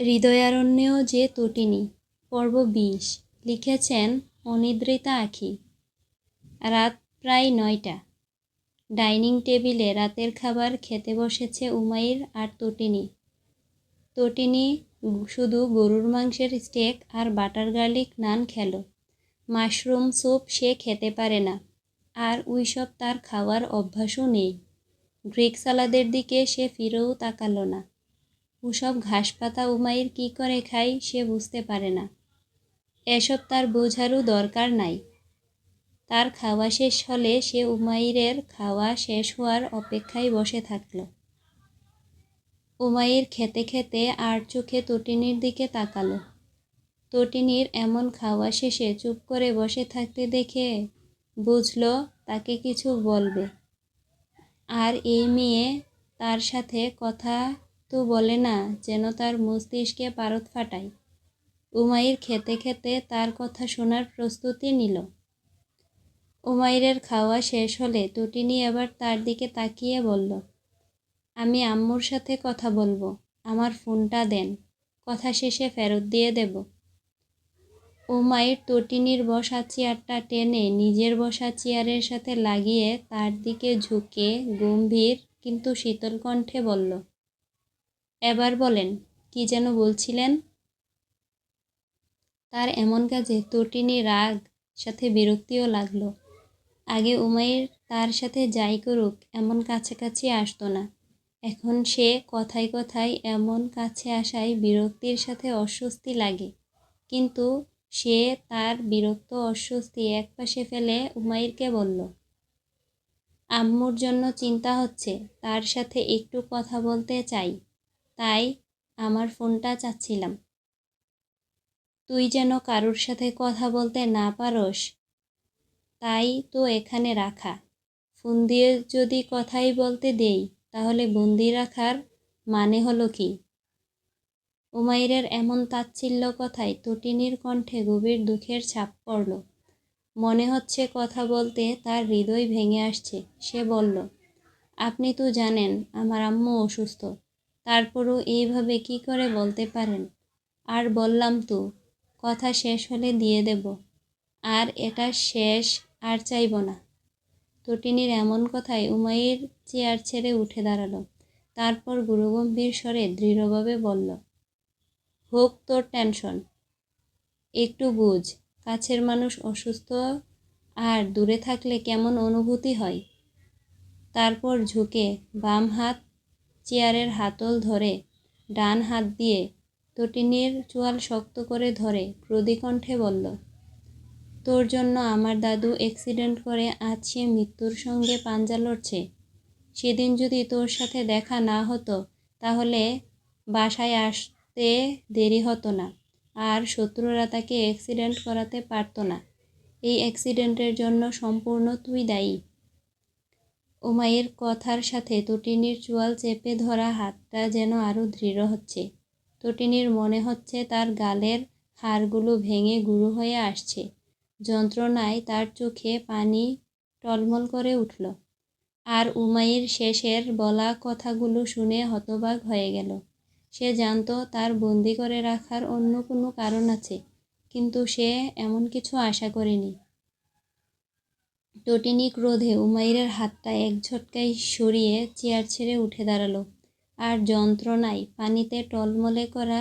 হৃদয়ারণ্যেও যে তটিনী, পর্ব বিশ লিখেছেন অনিদ্রিতা আখি। রাত প্রায় নয়টা। ডাইনিং টেবিলে রাতের খাবার খেতে বসেছে উমাইর আর তটিনী। তটিনী শুধু গরুর মাংসের স্টেক আর বাটার গার্লিক নান খেল। মাশরুম স্যুপ সে খেতে পারে না। আর ওইসব তার খাওয়ার অভ্যাসও নেই। গ্রিক সালাদের দিকে সে ফিরেও তাকালো না। ওসব ঘাসপাতা উমাইর কি করে খায় সে বুঝতে পারে না। এসব তার বোঝারও দরকার নাই। তার খাওয়া শেষ হলে সে উমাইরের খাওয়া শেষ হওয়ার অপেক্ষায় বসে থাকল। উমাইর খেতে খেতে আর চোখে তটিনীর দিকে তাকালো। তটিনীর এমন খাওয়া শেষে চুপ করে বসে থাকতে দেখে বুঝল তাকে কিছু বলবে। আর এই মেয়ে তার সাথে কথা তো বলে না যেন তার মস্তিষ্কে পারদ ফাটায় উমাইর খেতে খেতে তার কথা শোনার প্রস্তুতি নিল। উমাইরের খাওয়া শেষ হলে টুটিনি এবার তার দিকে তাকিয়ে বলল, আমি আম্মুর সাথে কথা বলব, আমার ফোনটা দেন, কথা শেষে ফেরত দিয়ে দেব। উমাইর তটিনির বসা চেয়ারটা টেনে নিজের বসা চেয়ারের সাথে লাগিয়ে তার দিকে ঝুঁকে গম্ভীর কিন্তু শীতল কণ্ঠে বলল এবার বলেন, কি যেন বলছিলেন? তার এমন কাজে তটিনী রাগ, সাথে বিরক্তিও লাগল। আগে উমাইর তার সাথে যাই করুক, এমন কাছাকাছি আসতো না। এখন সে কথায় কথায় এমন কাছে আসায় বিরক্তির সাথে অস্বস্তি লাগে। কিন্তু সে তার বিরক্ত অস্বস্তি একপাশে ফেলে উমাইরকে বলল, আম্মুর জন্য চিন্তা হচ্ছে, তার সাথে একটু কথা বলতে চাই। তাই আমার ফোনটা চাচ্ছিলাম। তুই যেন কারোর সাথে কথা বলতে না পারস, তাই তো এখানে রাখা। ফোন দিয়ে যদি কথাই বলতে দেই, তাহলে বন্দি রাখার মানে হলো কি? উমাইরের এমন তাচ্ছিল্য কথায় তটিনীর কণ্ঠে গভীর দুঃখের ছাপ পড়ল। মনে হচ্ছে কথা বলতে তার হৃদয় ভেঙে আসছে। সে বলল, আপনি তো জানেন, আমার আম্মু অসুস্থ। তারপরও এইভাবে কি করে বলতে পারেন? আর বললাম তো, কথা শেষ হলে দিয়ে দেব। আর এটা শেষ আর চাইব না। তটিনীর এমন কথায় উমাইর চেয়ার ছেড়ে উঠে দাঁড়াল। তারপর গুরুগম্ভীর স্বরে দৃঢ়ভাবে বলল, হোক তোর টেনশন। একটু বুঝ, কাছের মানুষ অসুস্থ আর দূরে থাকলে কেমন অনুভূতি হয়? তারপর ঝুঁকে বাম হাত চেয়ারের হাতল ধরে, ডান হাত দিয়ে তটিনীর চোয়াল শক্ত করে ধরে ক্রোধিকণ্ঠে বলল, তোর জন্য আমার দাদু অ্যাক্সিডেন্ট করে আজ সে মৃত্যুর সঙ্গে পাঞ্জা লড়ছে। সেদিন যদি তোর সাথে দেখা না হতো, তাহলে বাসায় আসতে দেরি হতো না, আর শত্রুরা তাকে অ্যাক্সিডেন্ট করাতে পারতো না। এই অ্যাক্সিডেন্টের জন্য সম্পূর্ণ তুই দায়ী। উমাইয়ের কথার সাথে তটিনীর চোয়াল চেপে ধরা হাতটা যেন আরও দৃঢ় হচ্ছে। তটিনীর মনে হচ্ছে তার গালের হাড়গুলো ভেঙে গুঁড়ো হয়ে আসছে। যন্ত্রণায় তার চোখে পানি টলমল করে উঠল। আর উমাইর শেষের বলা কথাগুলো শুনে হতবাক হয়ে গেল। সে জানত তার বন্দি করে রাখার অন্য কোনো কারণ আছে, কিন্তু সে এমন কিছু আশা করেনি। টটিনি ক্রোধে উমাইরের হাতটা এক ঝটকায় সরিয়ে চেয়ার ছেড়ে উঠে দাঁড়াল। আর যন্ত্রণায় পানিতে টলমলে করা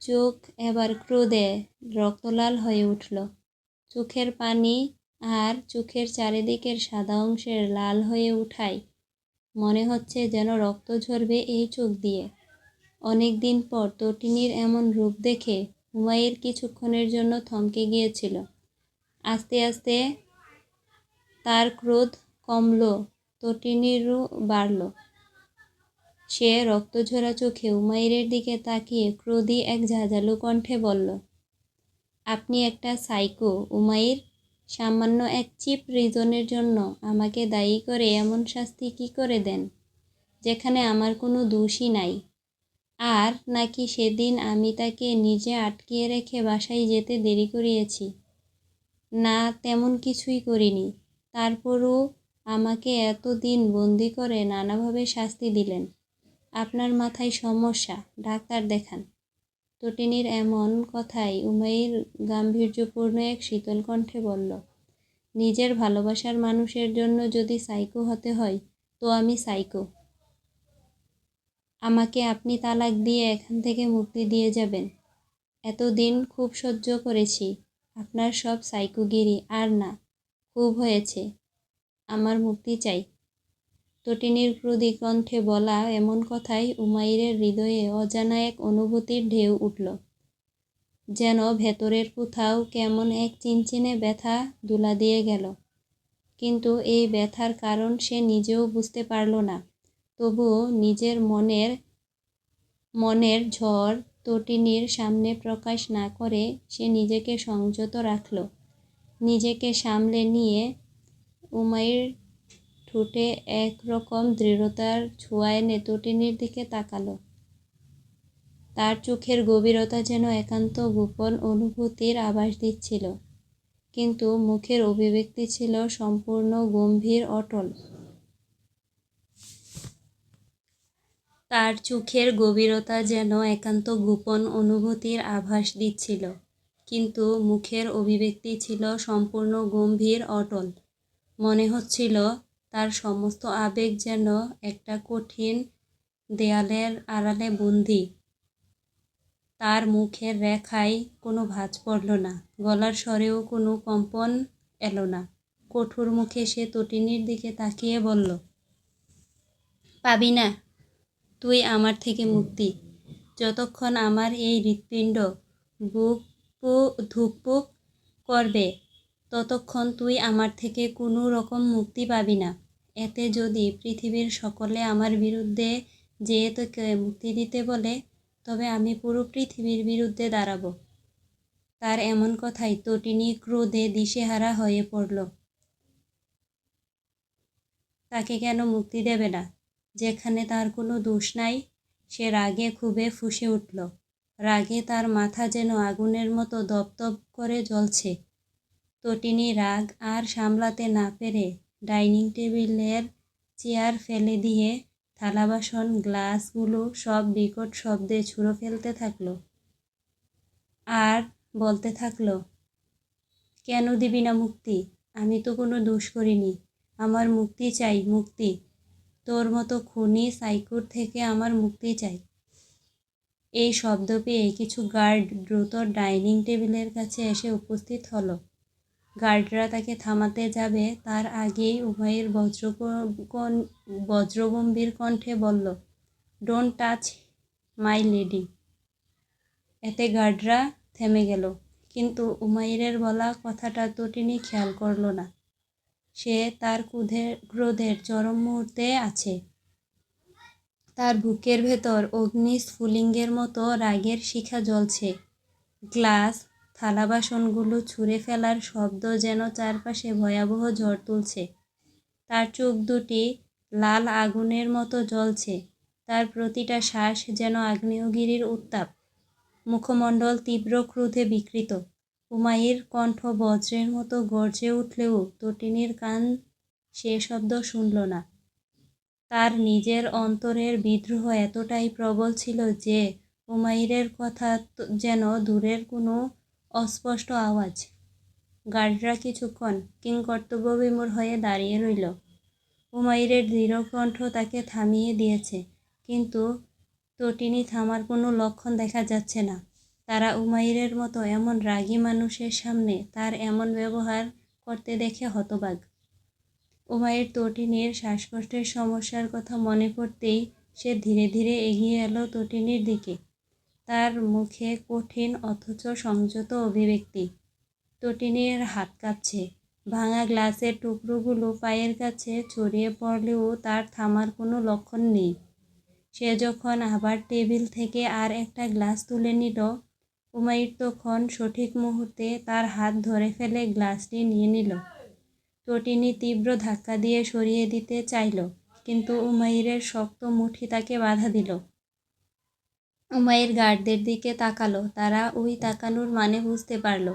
চোখ এবার ক্রোধে রক্তলাল হয়ে উঠল। চোখের পানি আর চোখের চারিদিকের সাদা অংশের লাল হয়ে উঠায়। মনে হচ্ছে যেন রক্ত ঝরবে এই চোখ দিয়ে। অনেক দিন পর তটিনীর এমন রূপ দেখে হুমায়ের কিছুক্ষণের জন্য থমকে গিয়েছিল। আস্তে আস্তে তার ক্রোধ কমল, তটিনীরও বাড়ল। সে রক্তঝরা চোখে উমাইরের দিকে তাকিয়ে ক্রোধী এক ঝাঁঝালু কণ্ঠে বলল, আপনি একটা সাইকো, উমাইর। সামান্য এক চিপ রিজনের জন্য আমাকে দায়ী করে এমন শাস্তি কি করে দেন? যেখানে আমার কোনো দোষই নাই। আর নাকি সেদিন আমি তাকে নিজে আটকিয়ে রেখে বাসায় যেতে দেরি করিয়েছি? না, তেমন কিছুই করিনি। তারপরও আমাকে এতদিন বন্দি করে নানাভাবে শাস্তি দিলেন। আপনার মাথায় সমস্যা, ডাক্তার দেখান। তটিনীর এমন কথায় উমাইর গাম্ভীর্যপূর্ণ এক শীতল কণ্ঠে বলল, নিজের ভালোবাসার মানুষের জন্য যদি সাইকো হতে হয়, তো আমি সাইকো। আমাকে আপনি তালাক দিয়ে এখান থেকে মুক্তি দিয়ে যাবেন। এতদিন খুব সহ্য করেছি। আপনার সব সাইকোগিরি আর না। খুব হয়েছে। আমার মুক্তি চাই। তটিনীর ক্রোধী কণ্ঠে বলা এমন কথাই উমাইরের হৃদয়ে অজানা এক অনুভূতির ঢেউ উঠল। যেন ভেতরের কোথাও কেমন এক চিনচিনে ব্যথা দুলা দিয়ে গেল। কিন্তু এই ব্যথার কারণ সে নিজেও বুঝতে পারল না। তবুও নিজের মনের মনের ঝড় তটিনীর সামনে প্রকাশ না করে সে নিজেকে সংযত রাখল। নিজেকে সামলে নিয়ে উমাইর ঠোঁটে একরকম দৃঢ়তার ছোঁয়ায় এনে দিকে তাকালো। তার চোখের গভীরতা যেন একান্ত গোপন অনুভূতির আভাস দিচ্ছিল, কিন্তু মুখের অভিব্যক্তি ছিল সম্পূর্ণ গম্ভীর, অটল। তার চোখের গভীরতা যেন একান্ত গোপন অনুভূতির আভাস দিচ্ছিল। কিন্তু মুখের অভিব্যক্তি ছিল সম্পূর্ণ গম্ভীর, অটল। মনে হচ্ছিল তার সমস্ত আবেগ যেন একটা কঠিন দেয়ালের আড়ালে বন্দি। তার মুখের রেখায় কোনো ভাঁজ পড়ল না, গলার স্বরেও কোনো কম্পন এলো না। কঠোর মুখে সে তটিনীর দিকে তাকিয়ে বলল পাবি না তুই আমার থেকে মুক্তি। যতক্ষণ আমার এই হৃৎপিণ্ড, বুক ধুকপুক করবে। ততক্ষণ তুই আমার থেকে কোনো রকম মুক্তি পাবি না। এতে যদি পৃথিবীর সকলে আমার বিরুদ্ধে যেয়ে তোকে মুক্তি দিতে বলে, তবে আমি পুরো পৃথিবীর বিরুদ্ধে দাঁড়াব। তার এমন কথাই তটিনী ক্রোধে দিশেহারা হয়ে পড়ল। তাকে কেন মুক্তি দেবে না? যেখানে তার কোনো দোষ নাই, সে রাগে খুবে ফুসে উঠল। রাগে তার মাথা যেন আগুনের মতো দপদপ করে জ্বলছে। তটিনী রাগ আর সামলাতে না পেরে ডাইনিং টেবিলের চেয়ার ফেলে দিয়ে থালা বাসন, গ্লাসগুলো সব বিকট শব্দে ছুঁড়ো ফেলতে থাকল। আর বলতে থাকল, কেন দিবি না মুক্তি? আমি তো কোনো দোষ করিনি। আমার মুক্তি চাই, মুক্তি। তোর মতো খুনি সাইকুর থেকে আমার মুক্তি চাই। এই শব্দ পেয়ে কিছু গার্ড দ্রুত ডাইনিং টেবিলের কাছে এসে উপস্থিত হলো। গার্ডরা তাকে থামাতে যাবে, তার আগেই উভয়ের বজ্র বজ্রগম্ভীর কণ্ঠে বলল ডোন্ট টাচ মাই লেডি এতে গার্ডরা থেমে গেল, কিন্তু উমাইরের বলা কথাটা তটিনি খেয়াল করল না। সে তার ক্রোধের ক্রোধের চরম মুহূর্তে আছে। তার বুকের ভেতর অগ্নি স্ফুলিঙ্গের মতো রাগের শিখা জ্বলছে। গ্লাস, থালা বাসনগুলো ছুঁড়ে ফেলার শব্দ যেন চারপাশে ভয়াবহ ঝড় তুলছে। তার চোখ দুটি লাল আগুনের মতো জ্বলছে। তার প্রতিটা শ্বাস যেন আগ্নেয়গিরির উত্তাপ। মুখমণ্ডল তীব্র ক্রোধে বিকৃত। উমাইর কণ্ঠ বজ্রের মতো গর্জে উঠলেও তটিনীর কান সে শব্দ শুনল না। তার নিজের অন্তরের বিদ্রোহ এতটাই প্রবল ছিল যে উমাইরের কথা যেন দূরের কোনো অস্পষ্ট আওয়াজ। গার্ডরা কিছুক্ষণ কিংকর্তব্যবিমূর হয়ে দাঁড়িয়ে রইল। উমাইরের দৃঢ়কণ্ঠ তাকে থামিয়ে দিয়েছে, কিন্তু তটিনী থামার কোনো লক্ষণ দেখা যাচ্ছে না। তারা উমাইরের মতো এমন রাগী মানুষের সামনে তার এমন ব্যবহার করতে দেখে হতবাক। উমাইর তটিনীর শ্বাসকষ্টের সমস্যার কথা মনে করতেই সে ধীরে ধীরে এগিয়ে এলো তটিনীর দিকে। তার মুখে কঠিন অথচ সংযত অভিব্যক্তি। তটিনীর হাত কাঁপছে। ভাঙা গ্লাসের টুকরোগুলো পায়ের কাছে ছড়িয়ে পড়লেও তার থামার কোনো লক্ষণ নেই। সে যখন আবার টেবিল থেকে আর একটা গ্লাস তুলে নিল, উমাইর তখন সঠিক মুহূর্তে তার হাত ধরে ফেলে গ্লাসটি নিয়ে নিল। তটিনী তীব্র ধাক্কা দিয়ে সরিয়ে দিতে চাইল, কিন্তু উমাইরের শক্ত মুঠি তাকে বাধা দিল। উমাইর গার্ডদের দিকে তাকালো, তারা ওই তাকানোর মানে বুঝতে পারল।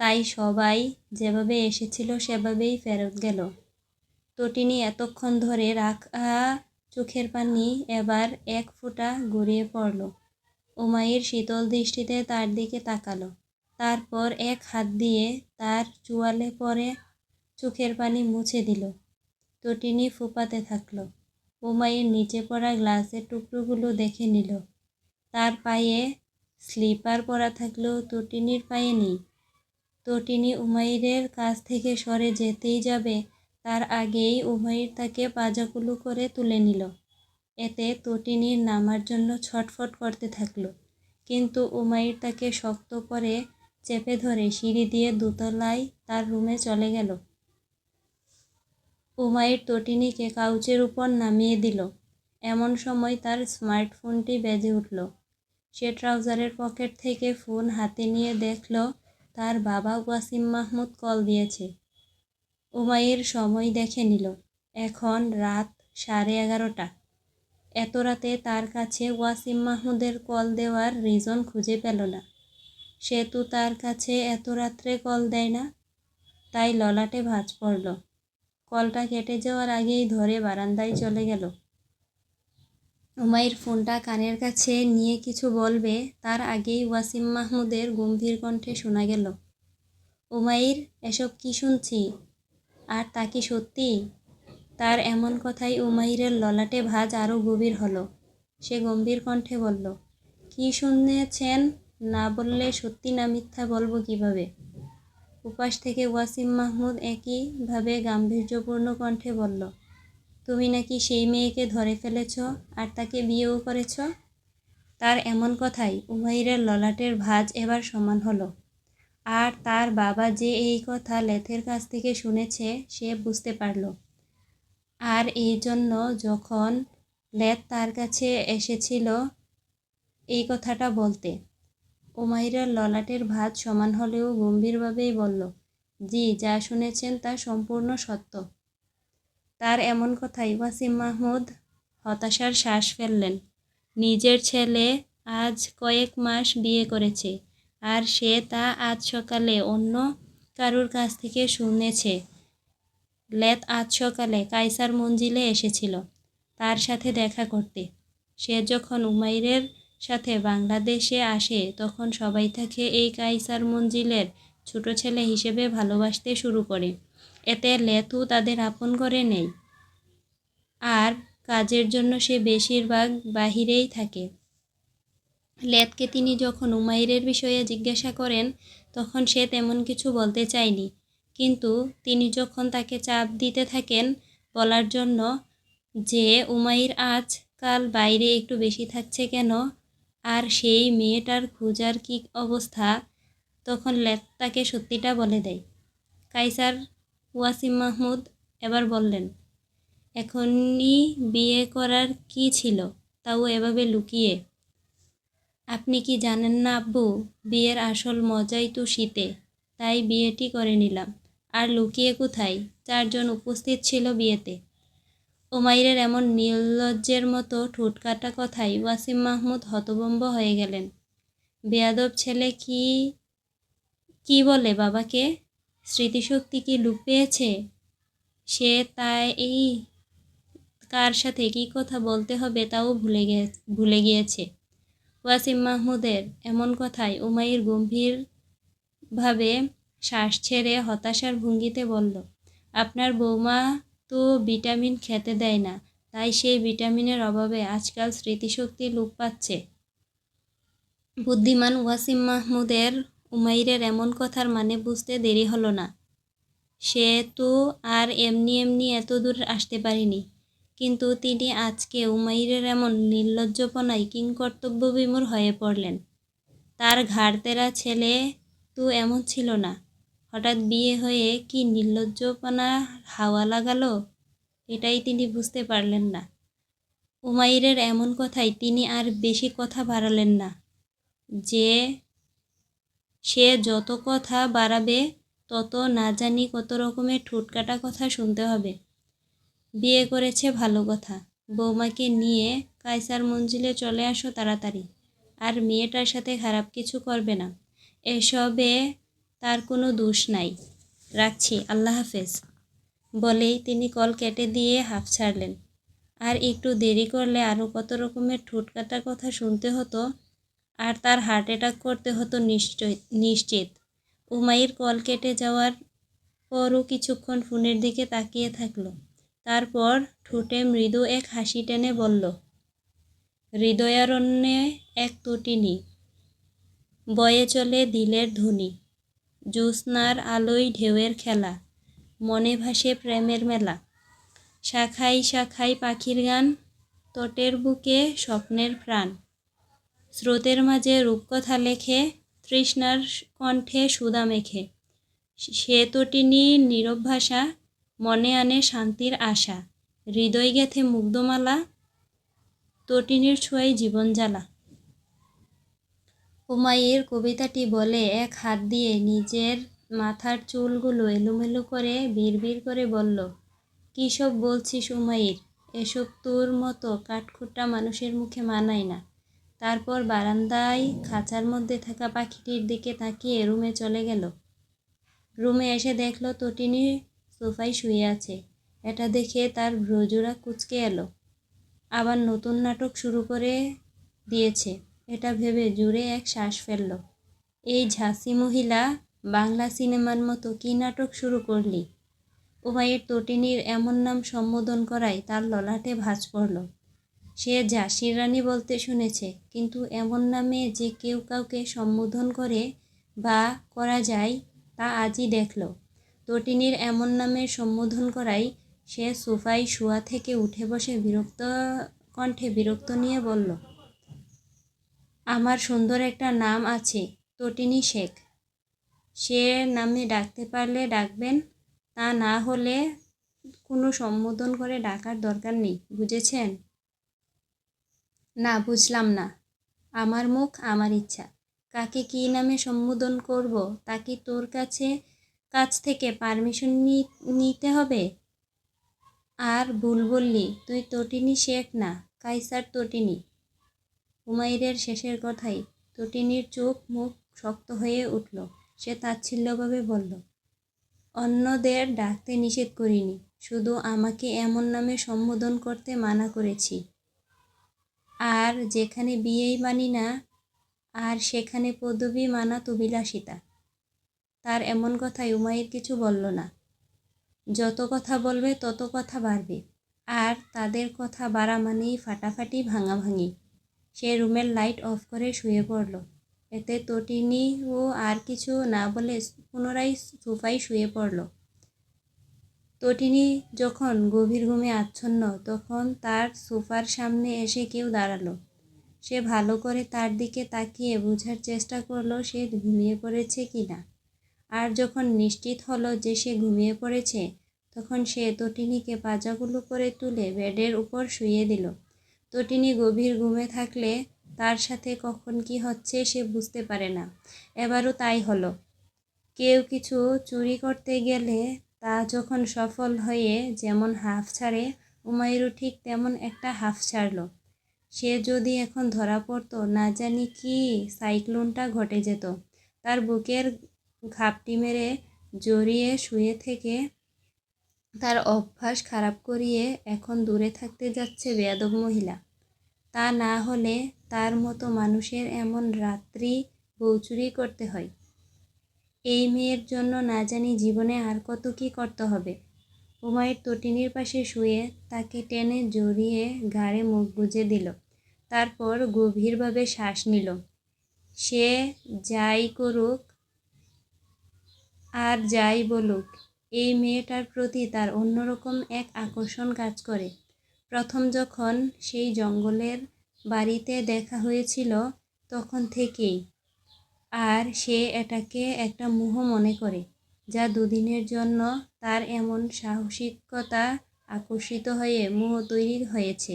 তাই সবাই যেভাবে এসেছিল, সেভাবেই ফেরত গেল। তটিনী এতক্ষণ ধরে রাখা চোখের পানি এবার এক ফোঁটা গড়িয়ে পড়ল। উমাইর শীতল দৃষ্টিতে তার দিকে তাকালো। তারপর এক হাত দিয়ে তার চুয়ালে পরে চোখের পানি মুছে দিল। তটিনী ফুপাতে থাকল। উমাইর নিচে পড়া গ্লাসের টুকরোগুলো দেখে নিল। তার পায়ে স্লিপার পরা থাকলেও তটিনীর পায়ে নেই। তটিনী উমাইরের কাছ থেকে সরে যেতেই যাবে, তার আগেই উমাইর তাকে পাজাকুলু করে তুলে নিল। এতে তটিনীর নামার জন্য ছটফট করতে থাকল। কিন্তু উমাইর তাকে শক্ত করে চেপে ধরে সিঁড়ি দিয়ে দোতলায় তার রুমে চলে গেল। উমাইর তটিনীকে কাউচের উপর নামিয়ে দিল। এমন সময় তার স্মার্টফোনটি বেজে উঠল। সে ট্রাউজারের পকেট থেকে ফোন হাতে নিয়ে দেখল, তার বাবা ওয়াসিম মাহমুদ কল দিয়েছে। উমাইর সময় দেখে নিল, এখন রাত সাড়ে এগারোটা। এত রাতে তার কাছে ওয়াসিম মাহমুদের কল দেওয়ার রিজন খুঁজে পেল না। সে তো তার কাছে এত রাত্রে কল দেয় না। তাই ললাটে ভাঁজ পড়ল। কলটা কেটে যাওয়ার আগেই ধরে বারান্দায় চলে গেল। উমাইর ফোনটা কানের কাছে নিয়ে কিছু বলবে, তার আগেই ওয়াসিম মাহমুদের গম্ভীর কণ্ঠে শোনা গেল, উমাইর, এসব কি শুনছি? আর তা কি সত্যি? তার এমন কথাই উমাইরের ললাটে ভাঁজ আরও গভীর হলো। সে গম্ভীর কণ্ঠে বলল, কি শুনেছেন? না বললে সত্যি না মিথ্যা বলব কীভাবে? উপাস থেকে ওয়াসিম মাহমুদ একইভাবে গাম্ভীর্যপূর্ণ কণ্ঠে বলল, তুমি নাকি সেই মেয়েকে ধরে ফেলেছ আর তাকে বিয়েও করেছ? তার এমন কথাই উমাইরের ললাটের ভাঁজ এবার সমান হলো। আর তার বাবা যে এই কথা লেথের কাছ থেকে শুনেছে সে বুঝতে পারল। আর এই জন্য যখন লেথ তার কাছে এসেছিল এই কথাটা বলতে উমাইরের ললাটের ভাত সমান হলেও গম্ভীরভাবেই বলল, জি, যা শুনেছেন তা সম্পূর্ণ সত্য। তার এমন কথাই ওয়াসিম মাহমুদ হতাশার শ্বাস ফেললেন। নিজের ছেলে আজ কয়েক মাস বিয়ে করেছে, আর সে তা আজ সকালে অন্য কারুর কাছ থেকে শুনেছে। লেত আজ সকালে কাইসার মঞ্জিলে এসেছিল তার সাথে দেখা করতে। সে যখন উমাইরের সাথে বাংলাদেশে আসে, তখন সবাই তাকে এই কাইসার মঞ্জিলের ছোট ছেলে হিসেবে ভালোবাসতে শুরু করে। এতে লেতু তাদের আপন করে নেই। আর কাজের জন্য সে বেশিরভাগ বাহিরেই থাকে। লেতকে তিনি যখন উমাইরের বিষয়ে জিজ্ঞাসা করেন, তখন সে তেমন কিছু বলতে চায়নি। কিন্তু তিনি যখন তাকে চাপ দিতে থাকেন, বলার জন্য যে উমাইর আজকাল বাইরে একটু বেশি থাকছে কেন আর সেই মেয়েটার খোঁজার কী অবস্থা? তখন লেত তাকে সত্যিটা বলে দেয়। কাইসার ওয়াসিম মাহমুদ এবার বললেন, এখনই বিয়ে করার কি ছিল তাও এভাবে লুকিয়ে? আপনি কি জানেন না আব্বু, বিয়ের আসল মজাই তো শীতে, তাই বিয়েটি করে নিলাম। আর লুকিয়ে কোথায়? চারজন উপস্থিত ছিল বিয়েতে। ওমাইরের এমন নির্লজ্জের মতো ঠোঁটকাটা কথাই ওয়াসিম মাহমুদ হতবম্ব হয়ে গেলেন। বেয়াদব ছেলে কি কি বলে বাবাকে? স্মৃতিশক্তি কি লুপ পেয়েছে? সে তাই এই কার সাথে কী কথা বলতে হবে তাও ভুলে গে, ভুলে গিয়েছে। ওয়াসিম মাহমুদের এমন কথায় উমাইর গম্ভীরভাবে শ্বাস ছেড়ে হতাশার ভঙ্গিতে বলল, আপনার বৌমা তো ভিটামিন খেতে দেয় না। তাই সেই ভিটামিনের অভাবে আজকাল স্মৃতিশক্তি লোপ পাচ্ছে। বুদ্ধিমান ওয়াসিম মাহমুদের উমাইরের এমন কথার মানে বুঝতে দেরি হলো না। সে তো আর এমনি এমনি এত দূর আসতে পারেনি। কিন্তু তিনি আজকে উমাইরের এমন নির্লজ্জপনায় কিংকর্তব্য বিমূর হয়ে পড়লেন। তার ঘাড়তেরা ছেলে তো এমন ছিল না। হঠাৎ বিয়ে হয়ে কি নির্লজ্জপনা হাওয়া লাগালো? এটাই তিনি বুঝতে পারলেন না। উমাইরের এমন কথাই তিনি আর বেশি কথা বাড়ালেন না। যে সে যত কথা বাড়াবে, তত না জানি কত রকমের ঠুটকাটা কথা শুনতে হবে। বিয়ে করেছে ভালো কথা। বৌমাকে নিয়ে কায়সার মঞ্জিলে চলে আসো তাড়াতাড়ি। আর মেয়েটার সাথে খারাপ কিছু করবে না। এসবে তার কোনো দোষ নাই। রাখছি, আল্লাহ হাফেজ। বলেই তিনি কল কেটে দিয়ে হাফ ছাড়লেন। আর একটু দেরি করলে আরও কত রকমের ঠোঁটকাটা কথা শুনতে হতো, আর তার হার্ট অ্যাটাক করতে হতো নিশ্চয়, নিশ্চিত। উমাইর কল কেটে যাওয়ার পরও কিছুক্ষণ ফোনের দিকে তাকিয়ে থাকল। তারপর ঠোঁটে মৃদু এক হাসি টেনে বলল, হৃদয়ারণ্যে এক তটিনী বয়ে চলে দিলের ধ্বনি। জ্যোৎস্নার আলোয় ঢেউয়ের খেলা, মনে ভাসে প্রেমের মেলা। শাখাই শাখাই পাখির গান, তটের বুকে স্বপ্নের প্রাণ। স্রোতের মাঝে রূপকথা লেখে, তৃষ্ণার কণ্ঠে সুদা মেখে। সে তটিনী নীরব ভাষা, মনে আনে শান্তির আশা। হৃদয় গেথে মুগ্ধমালা তটিনীর ছোঁয়াই জীবন জ্বালা। হুমায়ুর কবিতাটি বলে, এক হাত দিয়ে নিজের মাথার চুলগুলো এলোমেলো করে বিড়বিড় করে বলল, কী সব বলছিস উমাইর এসব তোর মতো কাঠখুট্টা মানুষের মুখে মানায় না। তারপর বারান্দায় খাঁচার মধ্যে থাকা পাখিটির দিকে তাকিয়ে রুমে চলে গেল। রুমে এসে দেখল তটিনি সোফায় শুয়ে আছে। এটা দেখে তার ভ্রজুরা কুচকে এলো। আবার নতুন নাটক শুরু করে দিয়েছে। এটা ভেবে জুড়ে এক শ্বাস ফেলল। এই ঝাঁসি মহিলা বাংলা সিনেমার মতো কী নাটক শুরু করলি? উমাইয়ের তটিনীর এমন নাম সম্বোধন করায় তার ললাটে ভাঁজ পড়ল। সে ঝাঁসির রানী বলতে শুনেছে, কিন্তু এমন নামে যে কেউ কাউকে সম্বোধন করে বা করা যায়, তা আজই দেখল। তটিনীর এমন নামে সম্বোধন করাই সে সোফায় শোয়া থেকে উঠে বসে বিরক্ত কণ্ঠে বিরক্ত নিয়ে বলল আমার সুন্দর একটা নাম আছে, তটিনী শেখ। সে নামে ডাকতে পারলে ডাকবেন, তা না হলে কোনো সম্বোধন করে ডাকার দরকার নেই, বুঝেছেন? না, বুঝলাম না। আমার মুখ আমার ইচ্ছা। কাকে কী নামে সম্বোধন করব, তা কি তোর কাছে, কাছ থেকে পারমিশন নিতে হবে? আর ভুল বললি, তুই তটিনী শেখ না, কাইসার তটিনী। হুমায়ুরের শেষের কথাই তটিনীর চোখ মুখ শক্ত হয়ে উঠল। সে তাচ্ছিল্যভাবে বলল, অন্যদের ডাকতে নিষেধ করিনি, শুধু আমাকে এমন নামে সম্বোধন করতে মানা করেছি। আর যেখানে বিয়েই মানি না, আর সেখানে পদবী মানা তো বিলাসিতা। তার এমন কথাই উমাইর কিছু বলল না। যত কথা বলবে তত কথা বাড়বে, আর তাদের কথা বাড়া মানেই ফাটাফাটি ভাঙাভাঙি। সে রুমের লাইট অফ করে শুয়ে পড়ল। এতে তটিনী ও আর কিছু না বলে পুনরায় সোফায় শুয়ে পড়ল। তটিনী যখন গভীর ঘুমে আচ্ছন্ন, তখন তার সোফার সামনে এসে কেউ দাঁড়াল। সে ভালো করে তার দিকে তাকিয়ে বোঝার চেষ্টা করল সে ঘুমিয়ে পড়েছে কি না। আর যখন নিশ্চিত হলো যে সে ঘুমিয়ে পড়েছে, তখন সে তটিনীকে পাজাগুলো করে তুলে বেডের উপর শুয়ে দিল। তটিনী গভীর ঘুমে থাকলে তার সাথে কখন কি হচ্ছে সে বুঝতে পারে না। এবারও তাই হলো। কেউ কিছু চুরি করতে গেলে তা যখন সফল হয়ে যেমন হাফ ছাড়ে, উমাইরও ঠিক তেমন একটা হাফ ছাড়ল। সে যদি এখন ধরা পড়তো, না জানি কি সাইক্লোনটা ঘটে যেত। তার বুকের ঘাপটি মেরে জড়িয়ে শুয়ে থেকে তার অভ্যাস খারাপ করিয়ে এখন দূরে থাকতে যাচ্ছে বেয়াদব মহিলা। তা না হলে তার মতো মানুষের এমন রাত্রি বৌচুরি করতে হয়। এই মেয়ের জন্য না জানি জীবনে আর কত কি করতে হবে। উমায়ের তটিনীর পাশে শুয়ে তাকে টেনে জড়িয়ে ঘাড়ে মুখ গুজে দিল। তারপর গভীরভাবে শ্বাস নিল। সে যাই করুক, আর যাই বলুক, এই মেয়েটার প্রতি তার অন্যরকম এক আকর্ষণ কাজ করে। প্রথম যখন সেই জঙ্গলের বাড়িতে দেখা হয়েছিল, তখন থেকেই আর সে এটাকে একটা মোহ মনে করে, যা দুদিনের জন্য তার এমন সাহসিকতা আকর্ষিত হয়ে মোহ তৈরি হয়েছে।